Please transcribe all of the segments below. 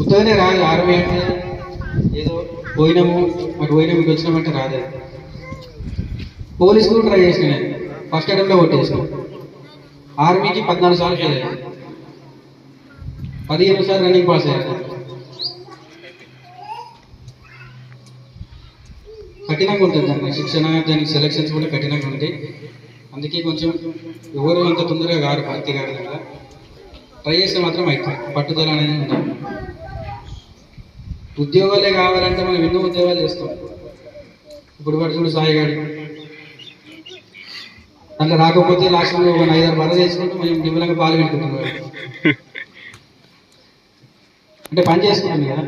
ఉత్తగానే రాదు ఆరవై ఏదో పోయినాము మరి పోయినాము ఇటు వచ్చినామంటే రాదు పోలీస్ కూడా ట్రై చేసిన నేను ఫస్ట్ అటెంప్ట్లో కొట్టేసిన. ఆర్మీకి పద్నాలుగు సార్లు ఫెయిల్ అయ్యాను పదిహేను సార్లు రన్నింగ్ పాస్ అయ్యాను కఠినంగా ఉంటుంది దానికి. శిక్షణ దానికి సెలక్షన్స్ కూడా కఠినంగా ఉంటాయి. అందుకే కొంచెం ఎవరు అంత తొందరగా కాదు భక్తి కాదు కదా. ట్రై చేస్తే మాత్రం అవుతుంది పట్టుదల అనేది ఉండాలి ఉద్యోగాలే కావాలంటే మనం ఎన్నో ఉద్యోగాలు చేస్తాం. ఇప్పుడు పడుతుడు సాయి గారు అట్లా రాకపోతే లాస్ట్లో ఒక ఐదారు బర్ర చేసుకుంటూ మేము నిమ్మలంగా పాలు పెట్టుకుంటున్నాం అంటే పని చేసుకున్నాం కదా.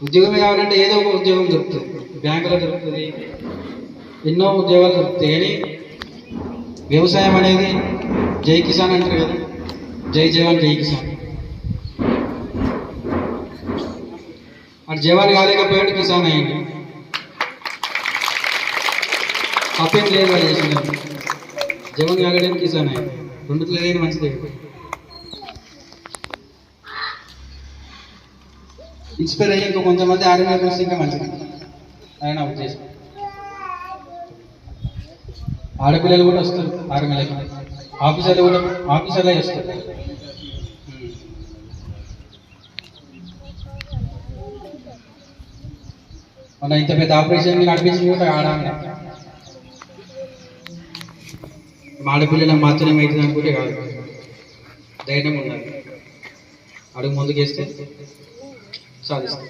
ఉద్యోగమే కావాలంటే ఏదో ఒక ఉద్యోగం దొరుకుతుంది. బ్యాంకులో దొరుకుతుంది ఎన్నో ఉద్యోగాలు దొరుకుతాయి. కానీ వ్యవసాయం అనేది జై కిసాన్ అంటారు కదా. జై జవాన్ జై కిసాన్. అటు జవాన్ కాలేకపోయాడు కిసాన్ అయ్యండి. తప్పేం లేదు వాళ్ళు చేసిన జవాన్ కాలేడని కిసాన్ అయ్యండి. రెండుతులు ఏదైనా మంచిదే ఇన్స్పైర్ అయ్యి ఇంకా కొంతమంది ఆర్మీ ఇంకా మంచిది. ఆయన ఉద్దేశం ఆడపిల్లలు కూడా వస్తారు ఆరు నెలలకి ఆఫీసర్లు కూడా ఆఫీసర్లే వస్తారు మన ఇంత పెద్ద ఆపరేషన్ నడిపించింది కూడా ఆడాలి. ఆడపిల్లలకు మాత్రమే అవుతుంది అనుకుంటే కాదు. ధైర్యం ఉండాలి. అడుగు ముందుకేస్తే సాధిస్తాం.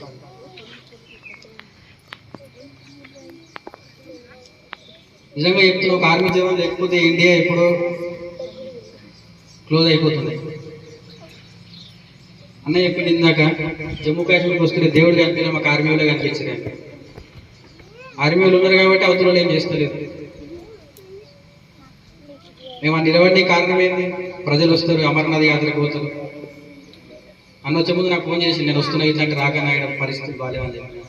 నిజంగా చెప్తున్నా ఒక ఆర్మీ జవాన్ లేకపోతే ఇండియా ఎప్పుడో క్లోజ్ అయిపోతుంది. అన్న చెప్పింది ఇందాక జమ్మూ కాశ్మీర్కి వస్తుంటే దేవుడు కనిపించలే మాకు ఆర్మీ కనిపించలే. ఆర్మీ వాళ్ళు ఉన్నారు కాబట్టి అవతల వాళ్ళు ఏం చేస్తలేదు. మేము ఆ నిలబడి కారణం ఏంది? ప్రజలు వస్తారు అమర్నాథ్ యాత్రకు పోతారు. అన్న వచ్చే ముందు నాకు ఫోన్ చేసి నేను వస్తున్నా ఇట్లాంటి రాక నాయడం పరిస్థితి బాగాలేవని చెప్పి.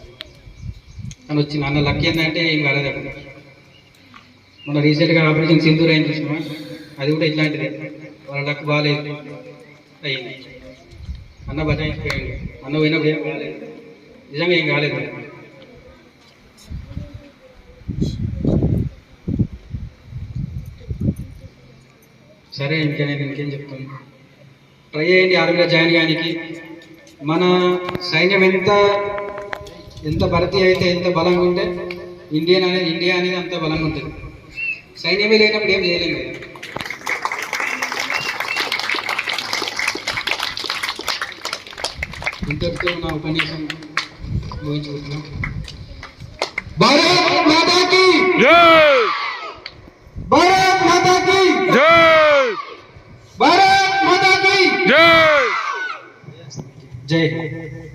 అని వచ్చింది అన్న లక్కీ ఏంటంటే ఏం కాలేదు అక్కడ. మన రీసెంట్గా ఆపరేషన్ సింధూర్ అయింది చూసినా అది కూడా ఇట్లాంటిదే. వాళ్ళ లక్ బాగాలేదు. అయింది అన్న బచాయించిపోయాడు అన్న పోయినప్పుడు ఏం కాలేదు. నిజంగా ఏం కాలేదు సరే ఇంకా నేను ఇంకేం చెప్తాను ట్రై చేయండి ఆర్మీలో జాయిన్ కానికి. మన సైన్యం ఎంత ఎంత భర్తీ అయితే ఎంత బలంగా ఉంటే ఇండియన్ అనేది ఇండియా అనేది అంత బలంగా ఉంటుంది సైన్యమే లేనప్పుడు ఏం చేయలేము కదా ఇంతటితో నా ఉపన్యాసం ముగించుకుంటున్నాం భారత్ మాతా కీ జై భారత్ మాతా కీ జై భారత్ మాతా కీ జై జై